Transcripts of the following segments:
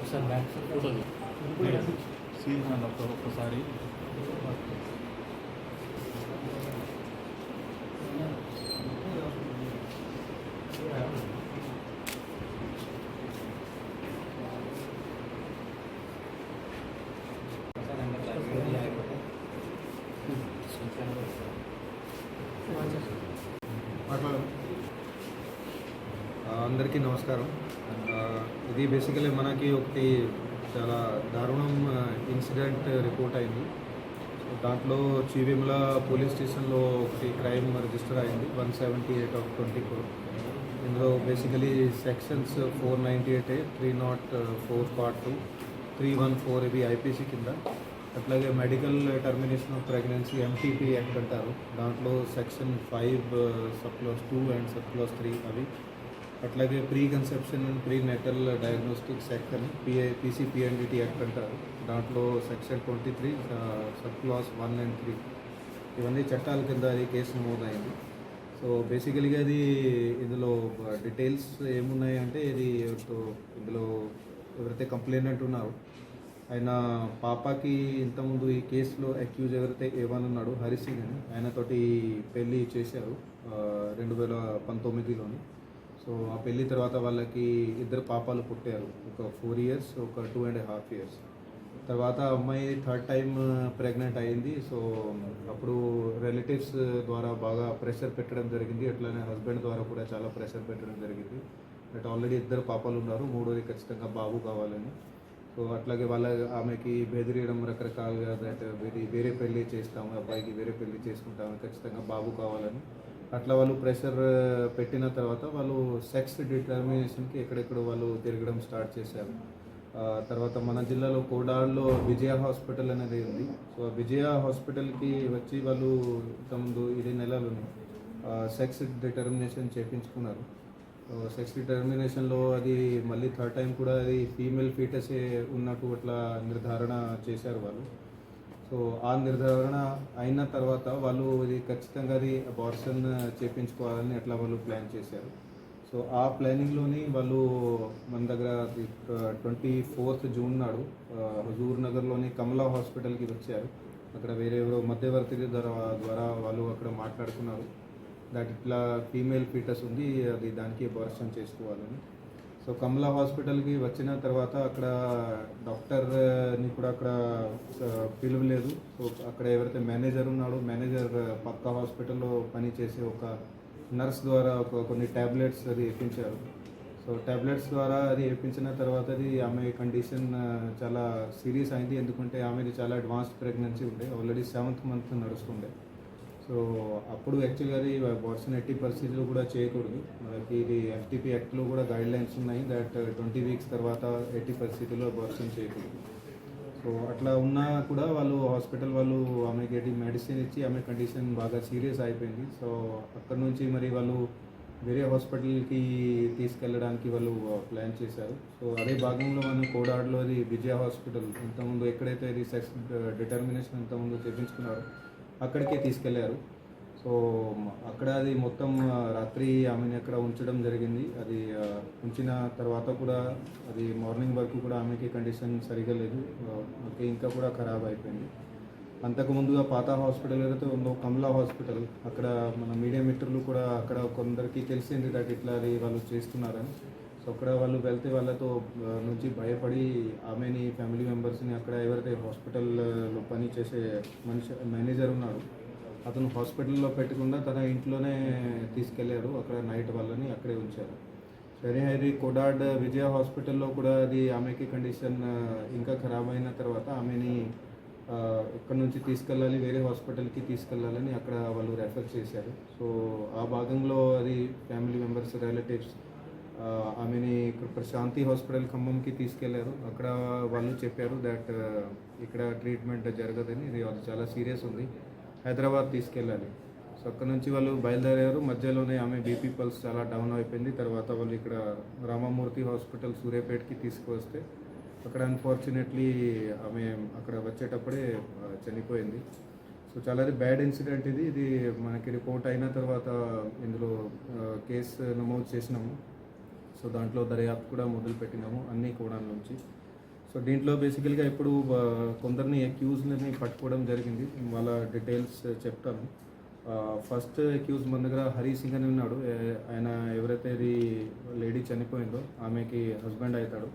ఒకసారి బ్యాక్ ఒకసారి back photo ఒక్కసారి అందరికీ నమస్కారం. ఇది బేసికలీ మనకి ఒకటి చాలా దారుణం ఇన్సిడెంట్ రిపోర్ట్ అయింది. దాంట్లో చీవిముల పోలీస్ స్టేషన్లో ఒకటి క్రైమ్ రిజిస్టర్ అయింది one seventy eight of twenty four ఇందులో basically sections four ninety eight three naught four part two three one four ఇవి ఐపీసీ కింద. అట్లాగే medical termination of pregnancy MTP act అంటారు. దాంట్లో section five sub clause two and sub clause three అవి అట్లాగే pre conception and pre natal diagnostic section అని PI PCPNDT act అంటారు. దాంట్లో section twenty three sub clause one and three. ఇవన్నీ చట్టాల కింద అది కేసు నమోదైంది. సో బేసికలీగా అది ఇందులో డీటెయిల్స్ ఏమున్నాయి అంటే ఇది ఇందులో ఎవరైతే కంప్లైంట్ ఉన్నారో ఆయన పాపకి ఇంతకుముందు ఈ కేసులో అక్యూజ్ ఎవరైతే ఏవన్ ఉన్నాడు హరి సింగ్ అని ఆయనతోటి పెళ్ళి చేశారు రెండు వేల పంతొమ్మిదిలోని. సో ఆ పెళ్ళి తర్వాత వాళ్ళకి ఇద్దరు పాపాలు పుట్టారు. ఒక ఫోర్ ఇయర్స్ ఒక టూ అండ్ హాఫ్ ఇయర్స్ తర్వాత అమ్మాయి థర్డ్ టైం ప్రెగ్నెంట్ అయింది. సో అప్పుడు రిలేటివ్స్ ద్వారా బాగా ప్రెషర్ పెట్టడం జరిగింది. అట్లానే హస్బెండ్ ద్వారా కూడా చాలా ప్రెషర్ పెట్టడం జరిగింది. బట్ ఆల్రెడీ ఇద్దరు పాపాలు ఉన్నారు. మూడోది ఖచ్చితంగా బాబు కావాలని. సో అట్లాగే వాళ్ళ ఆమెకి బెదిరియడం రకరకాలుగా దట్ వేరే వేరే పెళ్ళి చేస్తాము అబ్బాయికి వేరే పెళ్ళి చేసుకుంటాము ఖచ్చితంగా బాబు కావాలని. అట్లా వాళ్ళు ప్రెషర్ పెట్టిన తర్వాత వాళ్ళు సెక్స్ డిటర్మినేషన్కి ఎక్కడెక్కడ వాళ్ళు తిరగడం స్టార్ట్ చేశారు. తర్వాత మన జిల్లాలో కోడాడులో విజయ హాస్పిటల్ అనేది ఉంది. సో విజయ హాస్పిటల్కి వచ్చి వాళ్ళు ఇంతకుముందు ఇది నెలలోనే సెక్స్ డిటర్మినేషన్ చేయించుకున్నారు సెక్స్ డిటర్మినేషన్లో అది మళ్ళీ థర్డ్ టైం కూడా అది ఫీమేల్ ఫీటసే ఉన్నట్టు అట్లా నిర్ధారణ చేశారు వాళ్ళు. సో ఆ నిర్ధారణ అయిన తర్వాత వాళ్ళు ఇది ఖచ్చితంగా అది అబార్షన్ చేపించుకోవాలని అట్లా వాళ్ళు ప్లాన్ చేశారు. సో ఆ ప్లానింగ్లోని వాళ్ళు మన దగ్గర ట్వంటీ ఫోర్త్ జూన్ నాడు హజూర్ నగర్లోని కమలా హాస్పిటల్కి వచ్చారు. అక్కడ వేరే ఎవరో మధ్యవర్తి ద్వారా ద్వారా వాళ్ళు అక్కడ మాట్లాడుకున్నారు. దాట్ ఇట్లా ఫీమేల్ ఫీటస్ ఉంది అది దానికి అబార్షన్ చేసుకోవాలని. సో కమలా హాస్పిటల్కి వచ్చిన తర్వాత అక్కడ డాక్టర్ని కూడా అక్కడ పిలువలేదు. సో అక్కడ ఎవరైతే మేనేజర్ ఉన్నాడో మేనేజర్ పక్క హాస్పిటల్లో పనిచేసే ఒక నర్స్ ద్వారా ఒక కొన్ని ట్యాబ్లెట్స్ అది వేపించారు. సో ట్యాబ్లెట్స్ ద్వారా అది వేయించిన తర్వాత అది ఆమె కండిషన్ చాలా సీరియస్ అయింది. ఎందుకంటే ఆమెది చాలా అడ్వాన్స్డ్ ప్రెగ్నెన్సీ ఉండే. ఆల్రెడీ సెవెంత్ మంత్ నడుస్తుండే. సో అప్పుడు యాక్చువల్గా అది అబార్షన్ పరిస్థితులు కూడా చేయకూడదు. మనకి ఇది ఎఫ్టీపీ యాక్ట్లో కూడా గైడ్ లైన్స్ ఉన్నాయి దట్ ట్వంటీ వీక్స్ తర్వాత ఎట్టి పరిస్థితుల్లో అబార్షన్ చేయకూడదు. సో అట్లా ఉన్నా కూడా వాళ్ళు హాస్పిటల్ వాళ్ళు ఆమెకి ఎట్టి మెడిసిన్ ఇచ్చి ఆమె కండిషన్ బాగా సీరియస్ అయిపోయింది. సో అక్కడ నుంచి మరి వాళ్ళు వేరే హాస్పిటల్కి తీసుకెళ్ళడానికి వాళ్ళు ప్లాన్ చేశారు. సో అదే భాగంలో మనం కోడాడులో అది విజయ హాస్పిటల్ ఇంతకుముందు ఎక్కడైతే ఇది సెక్స్ డిటర్మినేషన్ ఇంతకుముందు చేపించుకున్నారో అక్కడికే తీసుకెళ్ళారు. సో అక్కడ అది మొత్తం రాత్రి ఆమెని అక్కడ ఉంచడం జరిగింది. అది ఉంచిన తర్వాత కూడా అది మార్నింగ్ వరకు కూడా ఆమెకి కండిషన్ సరిగా లేదు. ఇంకా కూడా ఖరాబ్ అయిపోయింది. అంతకు ముందుగా పాత హాస్పిటల్ ఏదైతే ఉందో కమలా హాస్పిటల్ అక్కడ మన మీడియా మిత్రులు కూడా అక్కడ కొందరికి తెలిసింది దాకా ఇట్లా అది వాళ్ళు చేస్తున్నారని. సో అక్కడ వాళ్ళు వెళ్తే వాళ్ళతో నుంచి భయపడి ఆమెని ఫ్యామిలీ మెంబర్స్ని అక్కడ ఎవరైతే హాస్పిటల్లో పని చేసే మనిషి మేనేజర్ ఉన్నాడు అతను హాస్పిటల్లో పెట్టకుండా తన ఇంట్లోనే తీసుకెళ్ళారు. అక్కడ నైట్ వాళ్ళని అక్కడే ఉంచారు. సరే అది కోడాడ్ విజయ హాస్పిటల్లో కూడా అది ఆమెకి కండిషన్ ఇంకా ఖరాబ్ అయిన తర్వాత ఆమెని ఇక్కడ నుంచి తీసుకెళ్ళాలి వేరే హాస్పిటల్కి తీసుకెళ్ళాలని అక్కడ వాళ్ళు రెఫర్ చేశారు. సో ఆ భాగంలో అది ఫ్యామిలీ మెంబర్స్ రిలేటివ్స్ ఆమెని ఇక్కడ ప్రశాంతి హాస్పిటల్ ఖమ్మంకి తీసుకెళ్ళారు. అక్కడ వాళ్ళు చెప్పారు దట్ ఇక్కడ ట్రీట్మెంట్ జరగదని. ఇది అది చాలా సీరియస్ ఉంది. హైదరాబాద్ తీసుకెళ్ళాలి. సో అక్కడ నుంచి వాళ్ళు బయలుదేరారు. మధ్యలోనే ఆమె బీపీ పల్స్ చాలా డౌన్ అయిపోయింది. తర్వాత వాళ్ళు ఇక్కడ రామమూర్తి హాస్పిటల్ సూర్యాపేటకి తీసుకువస్తే అక్కడ అన్ఫార్చునేట్లీ ఆమె అక్కడ వచ్చేటప్పుడే చనిపోయింది. సో చాలా బ్యాడ్ ఇన్సిడెంట్ ఇది. ఇది మనకి రిపోర్ట్ అయిన తర్వాత ఇందులో కేసు నమోదు చేసినాము. సో దాంట్లో దర్యాప్తు కూడా మొదలు పెట్టినాము అన్ని కోణాల నుంచి. సో దీంట్లో బేసికల్గా ఇప్పుడు కొందరిని అక్యూజ్ని పట్టుకోవడం జరిగింది. వాళ్ళ డీటెయిల్స్ చెప్తాను. ఫస్ట్ అక్యూజ్ మన దగ్గర హరి సింగ్ అని ఉన్నాడు. ఆయన ఎవరైతే ఇది లేడీ చనిపోయిందో ఆమెకి హస్బెండ్ అవుతాడు.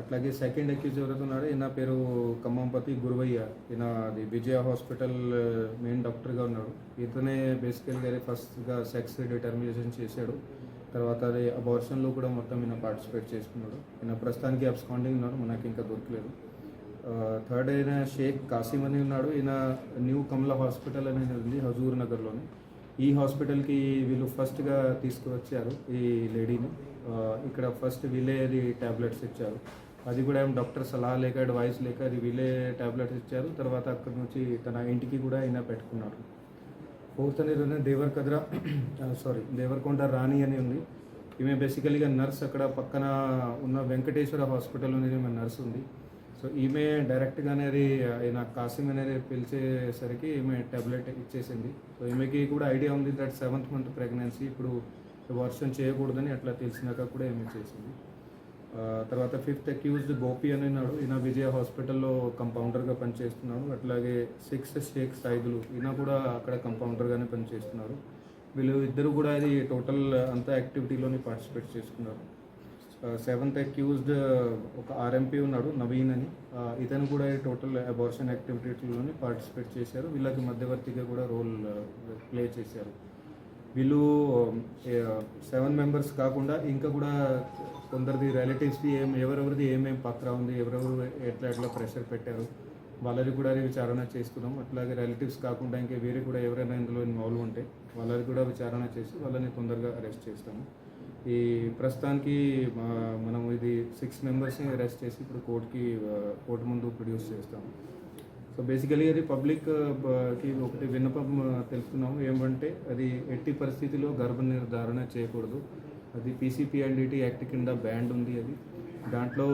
అట్లాగే సెకండ్ అక్యూజ్ ఎవరైతే ఉన్నాడో ఈయన పేరు ఖమ్మంపతి గురువయ్య. ఈయన అది విజయ హాస్పిటల్ మెయిన్ డాక్టర్గా ఉన్నాడు. ఇతనే బేసికల్గా ఫస్ట్గా సెక్స్ డిటర్మినేషన్ చేశాడు. తర్వాత అది అబార్షన్లో కూడా మొత్తం ఈయన పార్టిసిపేట్ చేసుకున్నాడు. ఈయన ప్రస్తుతానికి అబ్స్కాండింగ్ ఉన్నాడు మనకి ఇంకా దొరకలేదు. థర్డ్ అయిన షేక్ కాసిం అని ఉన్నాడు. ఈయన న్యూ కమలా హాస్పిటల్ అనేది ఉంది హజూర్ నగర్లోని. ఈ హాస్పిటల్కి వీళ్ళు ఫస్ట్గా తీసుకువచ్చారు ఈ లేడీని. ఇక్కడ ఫస్ట్ వీళ్ళే అది ట్యాబ్లెట్స్ ఇచ్చారు. అది కూడా ఏం డాక్టర్ సలహా లేక అడ్వైస్ లేక అది వీళ్ళే ట్యాబ్లెట్స్ ఇచ్చారు. తర్వాత అక్కడి నుంచి తన ఇంటికి కూడా ఆయన పెట్టుకున్నారు. ఫోర్త్ అనేది దేవర్ కద్రా సారీ దేవరకొండ రాణి అని ఉంది. ఈమె బేసికలీగా నర్స్ అక్కడ పక్కన ఉన్న వెంకటేశ్వర హాస్పిటల్ అనేది ఈమె నర్స్ ఉంది. సో ఈమె డైరెక్ట్గానే అది నాకు కాసిం అనేది పిలిచేసరికి ఈమె టాబ్లెట్ ఇచ్చేసింది. సో ఈమెకి కూడా ఐడియా ఉంది దట్ సెవెంత్ మంత్ ప్రెగ్నెన్సీ ఇప్పుడు వర్షం చేయకూడదని అట్లా తెలిసినాక కూడా ఈమె చేసింది. తర్వాత ఫిఫ్త్ అక్యూజ్డ్ గోపి అని ఉన్నాడు ఈయన విజయ హాస్పిటల్లో కంపౌండర్గా పనిచేస్తున్నాడు అట్లాగే సిక్స్త్ షేక్ సైదులు ఈయన కూడా అక్కడ కంపౌండర్గానే పనిచేస్తున్నారు. వీళ్ళు ఇద్దరు కూడా ఇది టోటల్ అంతా యాక్టివిటీలోని పార్టిసిపేట్ చేసుకున్నారు సెవెంత్ అక్యూజ్డ్ ఒక ఆర్ఎంపీ ఉన్నాడు నవీన్ అని. ఇతను కూడా ఈ టోటల్ అబార్షన్ యాక్టివిటీలోని పార్టిసిపేట్ చేశారు. వీళ్ళకి మధ్యవర్తిగా కూడా రోల్ ప్లే చేశారు. వీళ్ళు సెవెన్ మెంబర్స్ కాకుండా ఇంకా కూడా కొందరిది రిలేటివ్స్ది ఏం ఎవరెవరిది ఏమేం పాత్ర ఉంది ఎవరెవరు ఎట్లా ఎట్లా ప్రెషర్ పెట్టారు వాళ్ళది కూడా విచారణ చేసుకున్నాం అట్లాగే రిలేటివ్స్ కాకుండా ఇంకా వేరే కూడా ఎవరైనా ఇందులో ఇన్వాల్వ్ ఉంటే వాళ్ళది కూడా విచారణ చేసి వాళ్ళని తొందరగా అరెస్ట్ చేస్తాము. ఈ ప్రస్తుతానికి మనం ఇది సిక్స్ మెంబర్స్ని అరెస్ట్ చేసి ఇప్పుడు కోర్టుకి కోర్టు ముందు ప్రొడ్యూస్ చేస్తాము. సో బేసికలీ అది పబ్లిక్ uh, కి ఒకటి విన్నపం uh, తెలుపుతున్నాము. ఏమంటే అది ఎట్టి పరిస్థితిలో గర్భ నిర్ధారణ చేయకూడదు. అది పీసీపీఎన్డిటీ యాక్ట్ కింద బ్యాండ్ ఉంది అది. దాంట్లో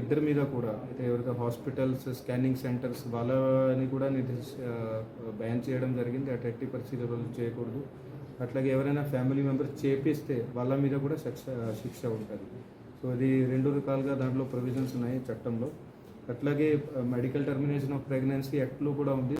ఇద్దరి మీద కూడా అయితే ఎవరైతే హాస్పిటల్స్ స్కానింగ్ సెంటర్స్ వాళ్ళని కూడా నిర్దేశ uh, బ్యాన్ చేయడం జరిగింది. అటు ఎట్టి పరిస్థితుల్లో చేయకూడదు. అట్లాగే ఎవరైనా ఫ్యామిలీ మెంబర్స్ చేపిస్తే వాళ్ళ మీద కూడా శిక్ష శిక్ష ఉంటుంది. సో అది రెండు రకాలుగా దాంట్లో ప్రొవిజన్స్ ఉన్నాయి చట్టంలో. అట్లాగే మెడికల్ టర్మినేషన్ ఆఫ్ ప్రెగ్నెన్సీ యాక్ట్లో కూడా ఉంది.